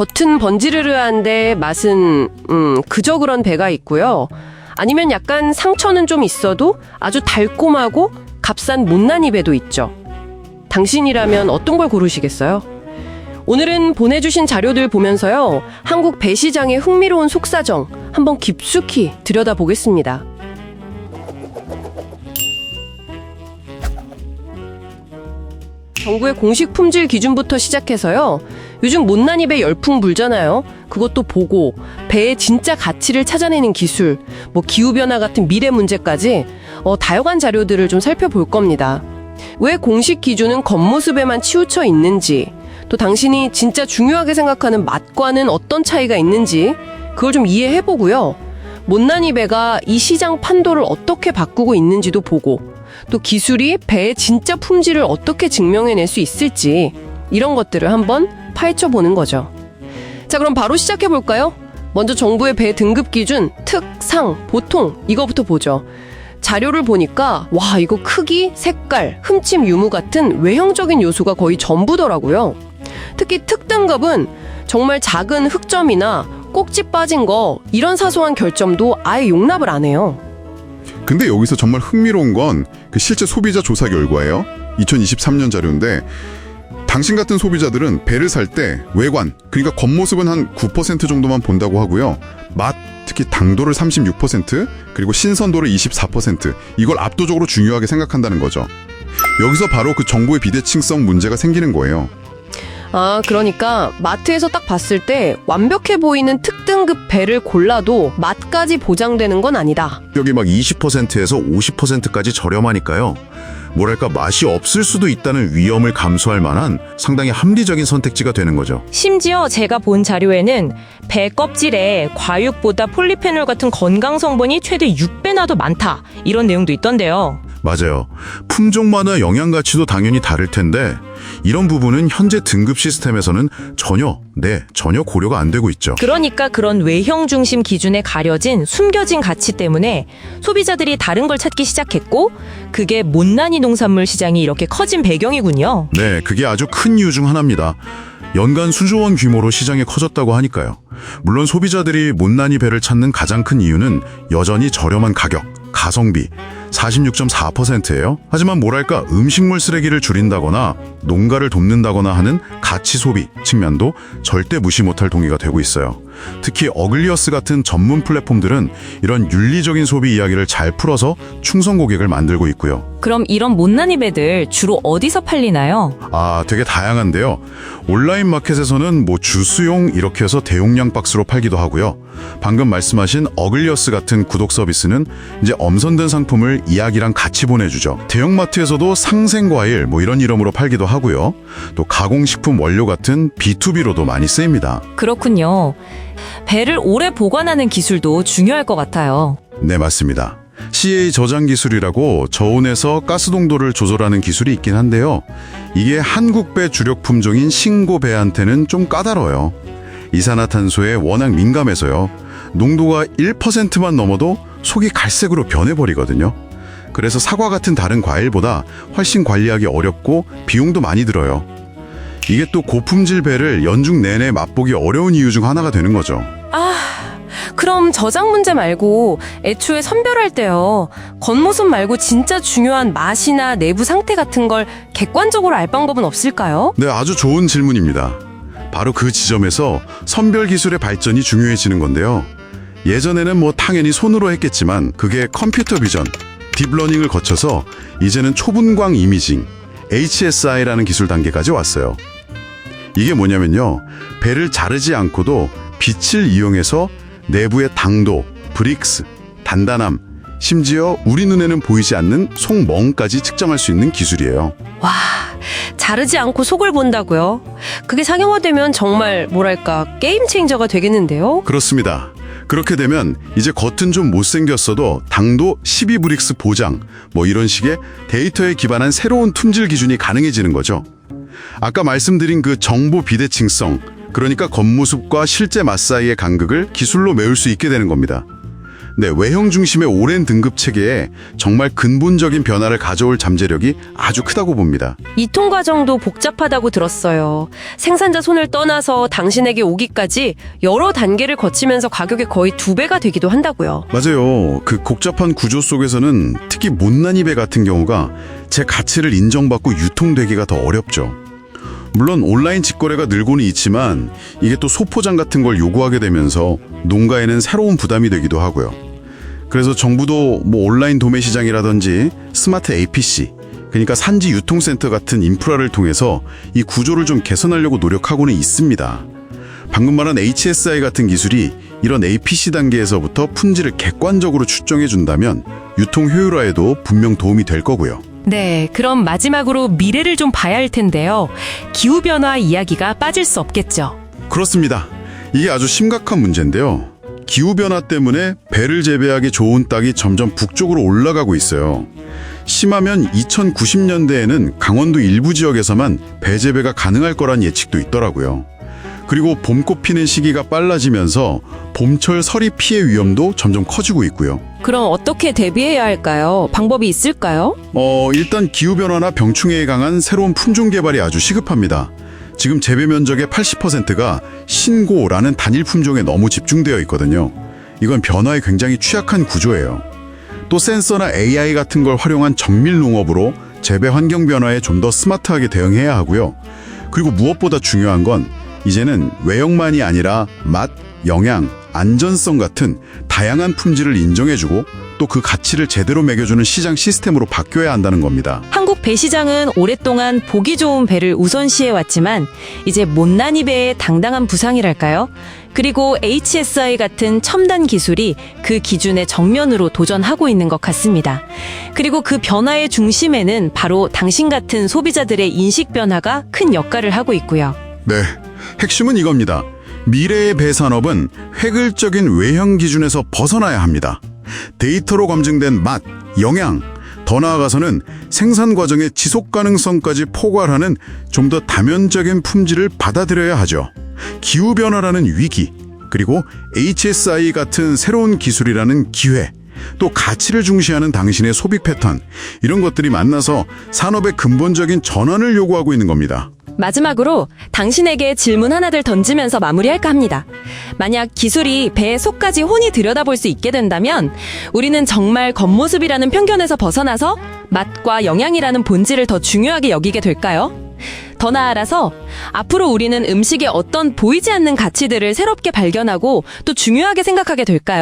겉은 번지르르한데 맛은 음, 그저 그런 배가 있고요. 아니면 약간 상처는 좀 있어도 아주 달콤하고 값싼 못난이 배도 있죠. 당신이라면 어떤 걸 고르시겠어요? 오늘은 보내주신 자료들 보면서요. 한국 배 시장의 흥미로운 속사정 한번 깊숙이 들여다보겠습니다. 정부의 공식 품질 기준부터 시작해서요. 요즘 못난 입에 열풍 불잖아요. 그것도 보고 배의 진짜 가치를 찾아내는 기술, 뭐 기후 변화 같은 미래 문제까지 어, 다양한 자료들을 좀 살펴볼 겁니다. 왜 공식 기준은 겉모습에만 치우쳐 있는지, 또 당신이 진짜 중요하게 생각하는 맛과는 어떤 차이가 있는지 그걸 좀 이해해 보고요. 못난 입배가 이 시장 판도를 어떻게 바꾸고 있는지도 보고 또 기술이 배의 진짜 품질을 어떻게 증명해낼 수 있을지 이런 것들을 한번 파헤쳐 보는 거죠. 자, 그럼 바로 시작해 볼까요? 먼저 정부의 배 등급 기준 특, 상, 보통 이거부터 보죠. 자료를 보니까 와, 이거 크기, 색깔, 흠집 유무 같은 외형적인 요소가 거의 전부더라고요. 특히 특등급은 정말 작은 흑점이나 꼭지 빠진 거 이런 사소한 결점도 아예 용납을 안 해요. 근데 여기서 정말 흥미로운 건 그 실제 소비자 조사 결과예요. 2023년 자료인데 당신 같은 소비자들은 배를 살 때 외관, 그러니까 겉모습은 한 9% 정도만 본다고 하고요. 맛, 특히 당도를 36%, 그리고 신선도를 24%, 이걸 압도적으로 중요하게 생각한다는 거죠. 여기서 바로 그 정보의 비대칭성 문제가 생기는 거예요. 아, 그러니까 마트에서 딱 봤을 때 완벽해 보이는 특등급 배를 골라도 맛까지 보장되는 건 아니다. 여기 막 20%에서 50%까지 저렴하니까요. 뭐랄까 맛이 없을 수도 있다는 위험을 감수할 만한 상당히 합리적인 선택지가 되는 거죠. 심지어 제가 본 자료에는 배 껍질에 과육보다 폴리페놀 같은 건강 성분이 최대 6배나 더 많다. 이런 내용도 있던데요. 맞아요. 품종마다 영양 가치도 당연히 다를 텐데 이런 부분은 현재 등급 시스템에서는 전혀 네, 전혀 고려가 안 되고 있죠. 그러니까 그런 외형 중심 기준에 가려진 숨겨진 가치 때문에 소비자들이 다른 걸 찾기 시작했고 그게 못난이 농산물 시장이 이렇게 커진 배경이군요. 네, 그게 아주 큰 이유 중 하나입니다. 연간 수조 원 규모로 시장이 커졌다고 하니까요. 물론 소비자들이 못난이 배를 찾는 가장 큰 이유는 여전히 저렴한 가격, 가성비 46.4%예요. 하지만 뭐랄까 음식물 쓰레기를 줄인다거나 농가를 돕는다거나 하는 가치 소비 측면도 절대 무시 못할 동의가 되고 있어요. 특히 어글리어스 같은 전문 플랫폼들은 이런 윤리적인 소비 이야기를 잘 풀어서 충성 고객을 만들고 있고요. 그럼 이런 못난이 배들 주로 어디서 팔리나요? 아, 되게 다양한데요. 온라인 마켓에서는 뭐 주스용 이렇게 해서 대용량 박스로 팔기도 하고요. 방금 말씀하신 어글리어스 같은 구독 서비스는 이제 엄선된 상품을 이야기랑 같이 보내주죠. 대형마트에서도 상생과일 뭐 이런 이름으로 팔기도 하고요. 또 가공식품 원료 같은 B2B로도 많이 쓰입니다. 그렇군요. 배를 오래 보관하는 기술도 중요할 것 같아요. 네, 맞습니다. CA 저장 기술이라고 저온에서 가스 동도를 조절하는 기술이 있긴 한데요. 이게 한국 배 주력 품종인 신고 배한테는 좀 까다로워요. 이산화탄소에 워낙 민감해서요. 농도가 1%만 넘어도 속이 갈색으로 변해버리거든요. 그래서 사과 같은 다른 과일보다 훨씬 관리하기 어렵고 비용도 많이 들어요. 이게 또 고품질 배를 연중 내내 맛보기 어려운 이유 중 하나가 되는 거죠. 아, 그럼 저장 문제 말고 애초에 선별할 때요. 겉모습 말고 진짜 중요한 맛이나 내부 상태 같은 걸 객관적으로 알 방법은 없을까요? 네, 아주 좋은 질문입니다. 바로 그 지점에서 선별 기술의 발전이 중요해지는 건데요. 예전에는 뭐 당연히 손으로 했겠지만 그게 컴퓨터 비전, 딥러닝을 거쳐서 이제는 초분광 이미징, HSI라는 기술 단계까지 왔어요. 이게 뭐냐면요. 배를 자르지 않고도 빛을 이용해서 내부의 당도, 브릭스, 단단함, 심지어 우리 눈에는 보이지 않는 속멍까지 측정할 수 있는 기술이에요. 와, 자르지 않고 속을 본다고요? 그게 상용화되면 정말 뭐랄까 게임 체인저가 되겠는데요? 그렇습니다. 그렇게 되면 이제 겉은 좀 못생겼어도 당도 12브릭스 보장 뭐 이런 식의 데이터에 기반한 새로운 품질 기준이 가능해지는 거죠. 아까 말씀드린 그 정보 비대칭성 그러니까 겉모습과 실제 맛 사이의 간극을 기술로 메울 수 있게 되는 겁니다. 네, 외형 중심의 오랜 등급 체계에 정말 근본적인 변화를 가져올 잠재력이 아주 크다고 봅니다. 이통 과정도 복잡하다고 들었어요. 생산자 손을 떠나서 당신에게 오기까지 여러 단계를 거치면서 가격이 거의 두 배가 되기도 한다고요. 맞아요. 그 복잡한 구조 속에서는 특히 못난이 배 같은 경우가 제 가치를 인정받고 유통되기가 더 어렵죠. 물론 온라인 직거래가 늘고는 있지만 이게 또 소포장 같은 걸 요구하게 되면서 농가에는 새로운 부담이 되기도 하고요. 그래서 정부도 뭐 온라인 도매 시장이라든지 스마트 APC 그러니까 산지 유통센터 같은 인프라를 통해서 이 구조를 좀 개선하려고 노력하고는 있습니다. 방금 말한 HSI 같은 기술이 이런 APC 단계에서부터 품질을 객관적으로 추정해 준다면 유통 효율화에도 분명 도움이 될 거고요. 네, 그럼 마지막으로 미래를 좀 봐야 할 텐데요. 기후변화 이야기가 빠질 수 없겠죠. 그렇습니다. 이게 아주 심각한 문제인데요. 기후변화 때문에 배를 재배하기 좋은 땅이 점점 북쪽으로 올라가고 있어요. 심하면 2090년대에는 강원도 일부 지역에서만 배 재배가 가능할 거란 예측도 있더라고요. 그리고 봄꽃 피는 시기가 빨라지면서 봄철 서리 피해 위험도 점점 커지고 있고요. 그럼 어떻게 대비해야 할까요? 방법이 있을까요? 어, 일단 기후변화나 병충해에 강한 새로운 품종 개발이 아주 시급합니다. 지금 재배 면적의 80%가 신고라는 단일 품종에 너무 집중되어 있거든요. 이건 변화에 굉장히 취약한 구조예요. 또 센서나 AI 같은 걸 활용한 정밀 농업으로 재배 환경 변화에 좀 더 스마트하게 대응해야 하고요. 그리고 무엇보다 중요한 건 이제는 외형만이 아니라 맛, 영양, 안전성 같은 다양한 품질을 인정해주고 또 그 가치를 제대로 매겨주는 시장 시스템으로 바뀌어야 한다는 겁니다. 한국 배 시장은 오랫동안 보기 좋은 배를 우선시해 왔지만 이제 못난이 배의 당당한 부상이랄까요? 그리고 HSI 같은 첨단 기술이 그 기준에 정면으로 도전하고 있는 것 같습니다. 그리고 그 변화의 중심에는 바로 당신 같은 소비자들의 인식 변화가 큰 역할을 하고 있고요. 네, 핵심은 이겁니다. 미래의 배산업은 획일적인 외형 기준에서 벗어나야 합니다. 데이터로 검증된 맛, 영양, 더 나아가서는 생산 과정의 지속 가능성까지 포괄하는 좀 더 다면적인 품질을 받아들여야 하죠. 기후 변화라는 위기, 그리고 HSI 같은 새로운 기술이라는 기회, 또 가치를 중시하는 당신의 소비 패턴, 이런 것들이 만나서 산업의 근본적인 전환을 요구하고 있는 겁니다. 마지막으로 당신에게 질문 하나를 던지면서 마무리할까 합니다. 만약 기술이 배의 속까지 혼이 들여다볼 수 있게 된다면 우리는 정말 겉모습이라는 편견에서 벗어나서 맛과 영양이라는 본질을 더 중요하게 여기게 될까요? 더 나아가서 앞으로 우리는 음식의 어떤 보이지 않는 가치들을 새롭게 발견하고 또 중요하게 생각하게 될까요?